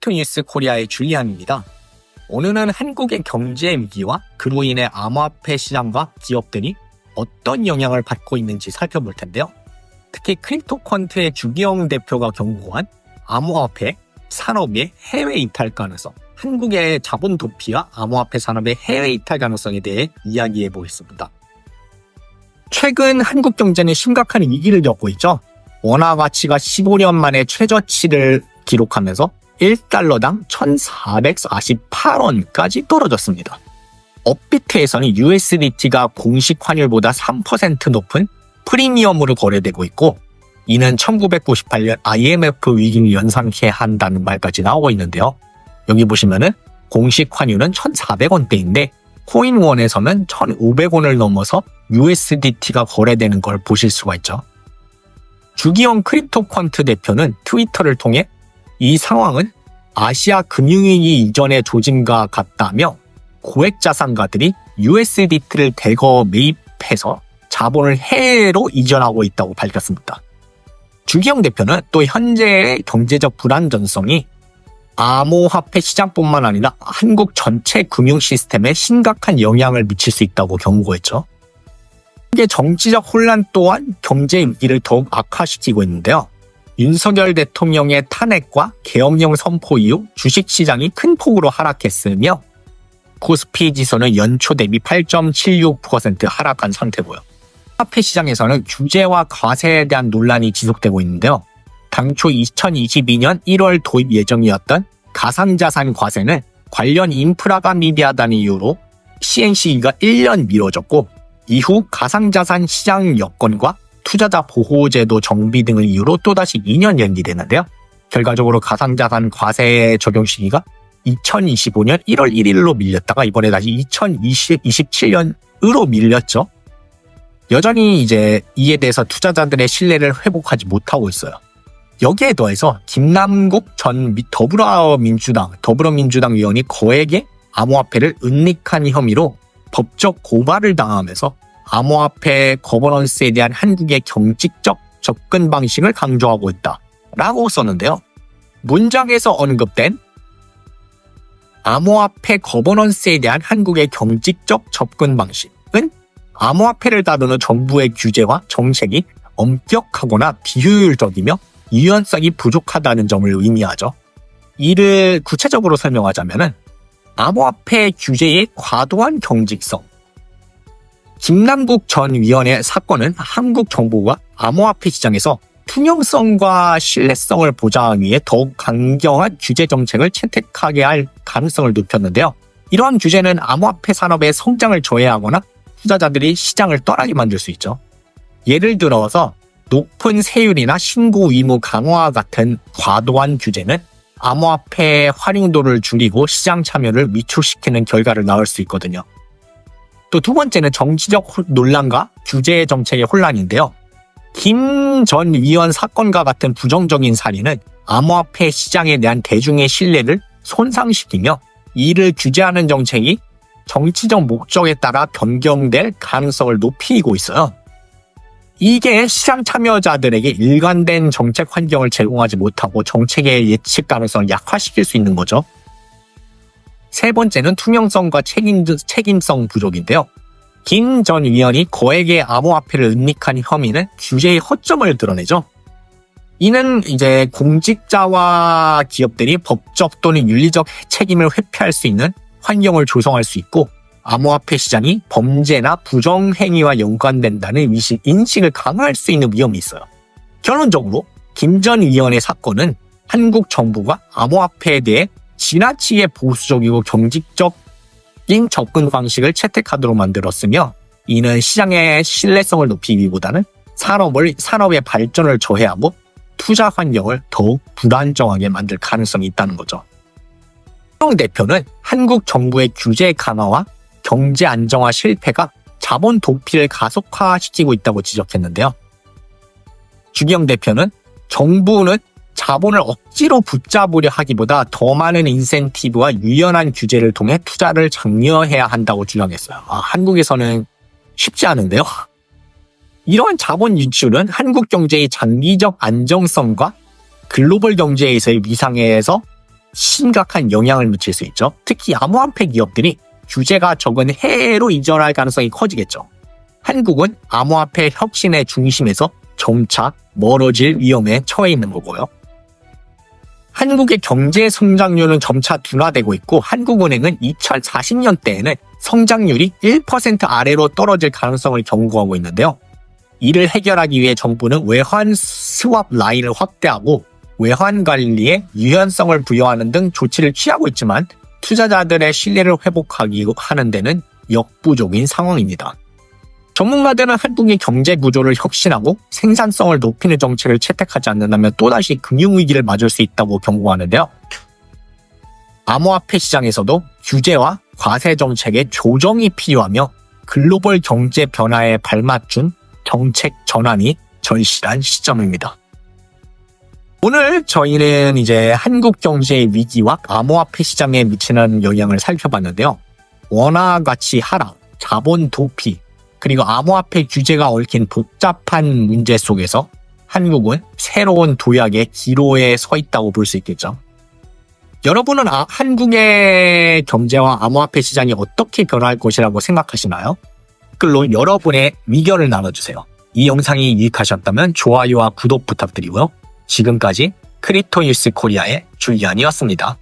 트위터뉴스 코리아의 줄리안입니다. 오늘은 한국의 경제 위기와 그로 인해 암호화폐 시장과 기업들이 어떤 영향을 받고 있는지 살펴볼 텐데요. 특히 크립토컨트의 주기영 대표가 경고한 암호화폐 산업의 해외 이탈 가능성, 한국의 자본 도피와 암호화폐 산업의 해외 이탈 가능성에 대해 이야기해 보겠습니다. 최근 한국 경제는 심각한 위기를 겪고 있죠. 원화 가치가 15년 만에 최저치를 기록하면서 1달러당 1,448원까지 떨어졌습니다. 업비트에서는 USDT가 공식 환율보다 3% 높은 프리미엄으로 거래되고 있고 이는 1998년 IMF 위기를 연상케 한다는 말까지 나오고 있는데요. 여기 보시면은 공식 환율은 1,400원대인데 코인원에서는 1,500원을 넘어서 USDT가 거래되는 걸 보실 수가 있죠. 주기영 크립토 퀀트 대표는 트위터를 통해 이 상황은 아시아 금융위기 이전의 조짐과 같다며 고액 자산가들이 USDT를 대거 매입해서 자본을 해외로 이전하고 있다고 밝혔습니다. 주기영 대표는 또 현재의 경제적 불안 전성이 암호화폐 시장뿐만 아니라 한국 전체 금융 시스템에 심각한 영향을 미칠 수 있다고 경고했죠. 이게 정치적 혼란 또한 경제 위기를 더욱 악화시키고 있는데요. 윤석열 대통령의 탄핵과 계엄령 선포 이후 주식시장이 큰 폭으로 하락했으며 코스피 지수는 연초 대비 8.76% 하락한 상태고요. 화폐 시장에서는 규제와 과세에 대한 논란이 지속되고 있는데요. 당초 2022년 1월 도입 예정이었던 가상자산 과세는 관련 인프라가 미비하다는 이유로 시행 시기가 1년 미뤄졌고 이후 가상자산 시장 여건과 투자자 보호제도 정비 등을 이유로 또다시 2년 연기되는데요. 결과적으로 가상자산 과세 적용 시기가 2025년 1월 1일로 밀렸다가 이번에 다시 2027년으로 밀렸죠. 여전히 이제 이에 대해서 투자자들의 신뢰를 회복하지 못하고 있어요. 여기에 더해서 김남국 전 미- 더불어민주당 더불어민주당 의원이 거액의 암호화폐를 은닉한 혐의로 법적 고발을 당하면서 암호화폐 거버넌스에 대한 한국의 경직적 접근 방식을 강조하고 있다 라고 썼는데요. 문장에서 언급된 암호화폐 거버넌스에 대한 한국의 경직적 접근 방식은 암호화폐를 다루는 정부의 규제와 정책이 엄격하거나 비효율적이며 유연성이 부족하다는 점을 의미하죠. 이를 구체적으로 설명하자면은 암호화폐 규제의 과도한 경직성. 김남국 전 위원의 사건은 한국 정부가 암호화폐 시장에서 투명성과 신뢰성을 보장하기 위해 더욱 강경한 규제 정책을 채택하게 할 가능성을 높였는데요. 이러한 규제는 암호화폐 산업의 성장을 저해하거나 투자자들이 시장을 떠나게 만들 수 있죠. 예를 들어서 높은 세율이나 신고 의무 강화 같은 과도한 규제는 암호화폐 활용도를 줄이고 시장 참여를 위축시키는 결과를 낳을 수 있거든요. 또 두 번째는 정치적 호- 논란과 규제 정책의 혼란인데요. 김 전 위원 사건과 같은 부정적인 사례는 암호화폐 시장에 대한 대중의 신뢰를 손상시키며 이를 규제하는 정책이 정치적 목적에 따라 변경될 가능성을 높이고 있어요. 이게 시장 참여자들에게 일관된 정책 환경을 제공하지 못하고 정책의 예측 가능성을 약화시킬 수 있는 거죠. 세 번째는 투명성과 책임, 책임성 부족인데요. 김 전 위원이 거액의 암호화폐를 은닉한 혐의는 규제의 허점을 드러내죠. 이는 이제 공직자와 기업들이 법적 또는 윤리적 책임을 회피할 수 있는 환경을 조성할 수 있고 암호화폐 시장이 범죄나 부정행위와 연관된다는 인식을 강화할 수 있는 위험이 있어요. 결론적으로 김 전 위원의 사건은 한국 정부가 암호화폐에 대해 지나치게 보수적이고 경직적인 접근 방식을 채택하도록 만들었으며 이는 시장의 신뢰성을 높이기보다는 산업을, 산업의 발전을 저해하고 투자 환경을 더욱 불안정하게 만들 가능성이 있다는 거죠. 형 대표는 한국 정부의 규제 강화와 경제 안정화 실패가 자본 도피를 가속화시키고 있다고 지적했는데요. 주기영 대표는 정부는 자본을 억지로 붙잡으려 하기보다 더 많은 인센티브와 유연한 규제를 통해 투자를 장려해야 한다고 주장했어요. 아, 한국에서는 쉽지 않은데요. 이러한 자본 유출은 한국 경제의 장기적 안정성과 글로벌 경제에서의 위상에서 심각한 영향을 미칠 수 있죠. 특히 암호화폐 기업들이 규제가 적은 해외로 이전할 가능성이 커지겠죠. 한국은 암호화폐 혁신의 중심에서 점차 멀어질 위험에 처해 있는 거고요. 한국의 경제 성장률은 점차 둔화되고 있고 한국은행은 2040년대에는 성장률이 1% 아래로 떨어질 가능성을 경고하고 있는데요. 이를 해결하기 위해 정부는 외환 스왑 라인을 확대하고 외환 관리에 유연성을 부여하는 등 조치를 취하고 있지만 투자자들의 신뢰를 회복하기 하는 데는 역부족인 상황입니다. 전문가들은 한국의 경제 구조를 혁신하고 생산성을 높이는 정책을 채택하지 않는다면 또다시 금융위기를 맞을 수 있다고 경고하는데요. 암호화폐 시장에서도 규제와 과세 정책의 조정이 필요하며 글로벌 경제 변화에 발맞춘 정책 전환이 절실한 시점입니다. 오늘 저희는 이제 한국 경제의 위기와 암호화폐 시장에 미치는 영향을 살펴봤는데요. 원화 가치 하락, 자본 도피, 그리고 암호화폐 규제가 얽힌 복잡한 문제 속에서 한국은 새로운 도약의 기로에 서 있다고 볼 수 있겠죠. 여러분은 아- 한국의 경제와 암호화폐 시장이 어떻게 변화할 것이라고 생각하시나요? 댓글로 여러분의 의견을 나눠주세요. 이 영상이 유익하셨다면 좋아요와 구독 부탁드리고요. 지금까지 크립토 뉴스 코리아의 줄리안이었습니다.